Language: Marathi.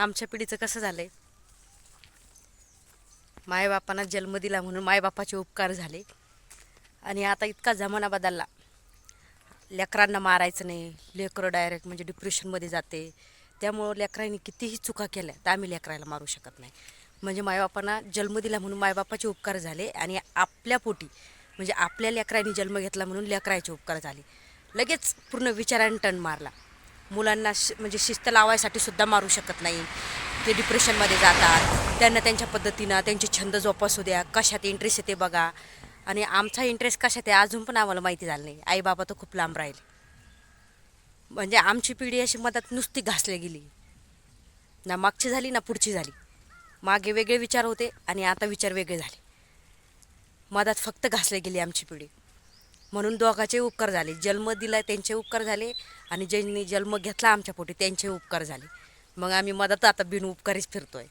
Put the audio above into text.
आमच्या पिढीचं कसं झालं आहे मायबापांना जन्म दिला म्हणून मायबापाचे उपकार झाले. आणि आता इतका जमाना बदलला. लेकरांना मारायचं नाही. लेकरं डायरेक्ट म्हणजे डिप्रेशनमध्ये जाते. त्यामुळं लेकरांनी कितीही चुका केल्या तर आम्ही लेकराला मारू शकत नाही. म्हणजे मायबापांना जन्म दिला म्हणून मायबापाचे उपकार झाले आणि आपल्या पोटी म्हणजे आपल्या लेकरांनी जन्म घेतला म्हणून लेकराचे उपकार झाले. लगेच पूर्ण विचाराने टन मारला. मुलांना शि म्हणजे शिस्त लावायसाठी सुद्धा मारू शकत नाही. ते डिप्रेशनमध्ये जातात. त्यांना त्यांच्या पद्धतीनं त्यांचे छंद जोपासू द्या. कशात इंटरेस्ट येते बघा. आणि आमचा इंटरेस्ट कशात आहे अजून पण आम्हाला माहिती झालं नाही. आई बाबा तर खूप लांब राहील. म्हणजे आमची पिढी अशी मधात नुसती घासली गेली. ना मागची झाली ना पुढची झाली. मागे वेगळे विचार होते आणि आता विचार वेगळे झाले. मधात फक्त घासले गेली आमची पिढी. म्हणून दोघाचे उपकार झाले. जन्म दिला त्यांचे उपकार झाले आणि ज्यांनी जन्म घेतला आमच्या पोटी त्यांचे उपकार झाले. मग आम्ही मधात आता बिन उपकारीच फिरतोय.